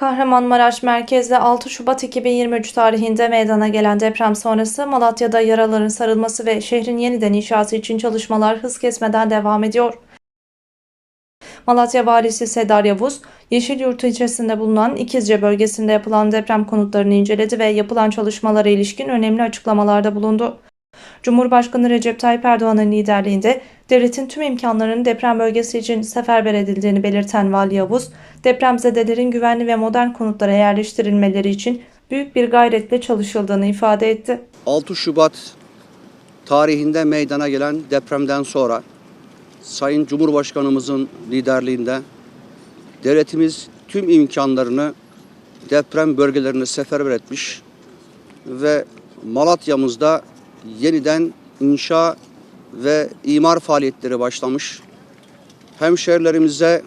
Kahramanmaraş merkezde 6 Şubat 2023 tarihinde meydana gelen deprem sonrası Malatya'da yaraların sarılması ve şehrin yeniden inşası için çalışmalar hız kesmeden devam ediyor. Malatya Valisi Sedar Yavuz, Yeşilyurt ilçesinde bulunan İkizce bölgesinde yapılan deprem konutlarını inceledi ve yapılan çalışmalara ilişkin önemli açıklamalarda bulundu. Cumhurbaşkanı Recep Tayyip Erdoğan'ın liderliğinde devletin tüm imkanlarının deprem bölgesi için seferber edildiğini belirten Vali Yavuz, depremzedelerin güvenli ve modern konutlara yerleştirilmeleri için büyük bir gayretle çalışıldığını ifade etti. 6 Şubat tarihinde meydana gelen depremden sonra Sayın Cumhurbaşkanımızın liderliğinde devletimiz tüm imkanlarını deprem bölgelerine seferber etmiş ve Malatya'mızda yeniden inşa ve imar faaliyetleri başlamış. Hemşehrilerimize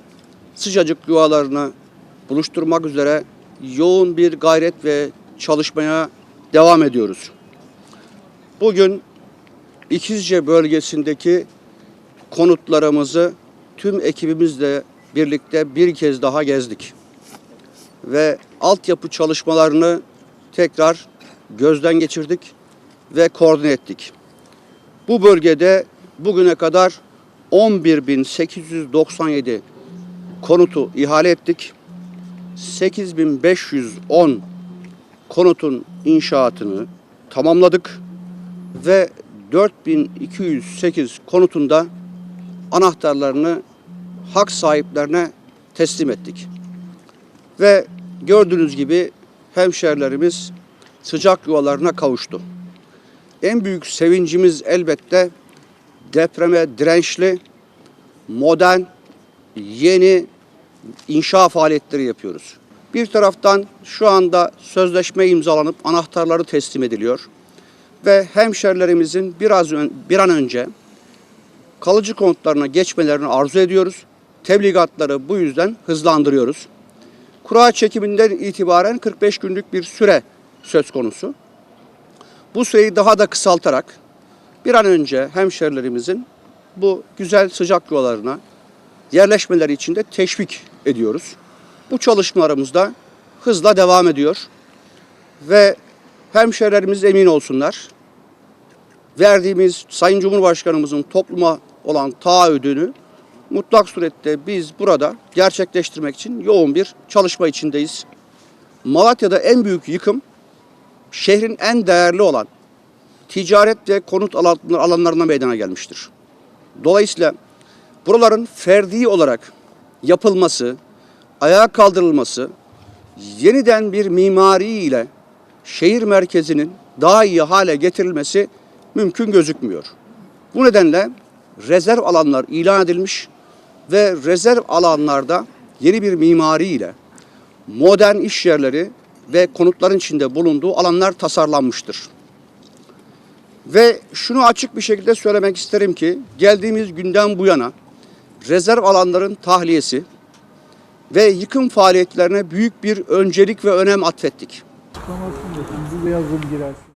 sıcacık yuvalarını buluşturmak üzere yoğun bir gayret ve çalışmaya devam ediyoruz. Bugün İkizce bölgesindeki konutlarımızı tüm ekibimizle birlikte bir kez daha gezdik. Ve altyapı çalışmalarını tekrar gözden geçirdik ve koordine ettik. Bu bölgede bugüne kadar 11.897 konutu ihale ettik. 8510 konutun inşaatını tamamladık ve 4208 konutunda anahtarlarını hak sahiplerine teslim ettik. Ve gördüğünüz gibi hemşerilerimiz sıcak yuvalarına kavuştu. En büyük sevincimiz elbette depreme dirençli, modern, yeni inşa faaliyetleri yapıyoruz. Bir taraftan şu anda sözleşme imzalanıp anahtarları teslim ediliyor ve hemşerilerimizin biraz ön- bir an önce kalıcı konutlarına geçmelerini arzu ediyoruz. Tebligatları bu yüzden hızlandırıyoruz. Kura çekiminden itibaren 45 günlük bir süre söz konusu. Bu süreyi daha da kısaltarak bir an önce hemşerilerimizin bu güzel sıcak yuvalarına yerleşmeleri için de teşvik ediyoruz. Bu çalışmalarımız da hızla devam ediyor. Ve hemşerilerimiz emin olsunlar. Verdiğimiz Sayın Cumhurbaşkanımızın topluma olan taahhüdünü mutlak surette biz burada gerçekleştirmek için yoğun bir çalışma içindeyiz. Malatya'da en büyük yıkım şehrin en değerli olan ticaret ve konut alan- alanlarına meydana gelmiştir. Dolayısıyla buraların ferdi olarak yapılması, ayağa kaldırılması, yeniden bir mimari ile şehir merkezinin daha iyi hale getirilmesi mümkün gözükmüyor. Bu nedenle rezerv alanlar ilan edilmiş ve rezerv alanlarda yeni bir mimari ile modern iş yerleri ve konutların içinde bulunduğu alanlar tasarlanmıştır. Ve şunu açık bir şekilde söylemek isterim ki geldiğimiz günden bu yana rezerv alanların tahliyesi ve yıkım faaliyetlerine büyük bir öncelik ve önem atfettik. De yazın girersin.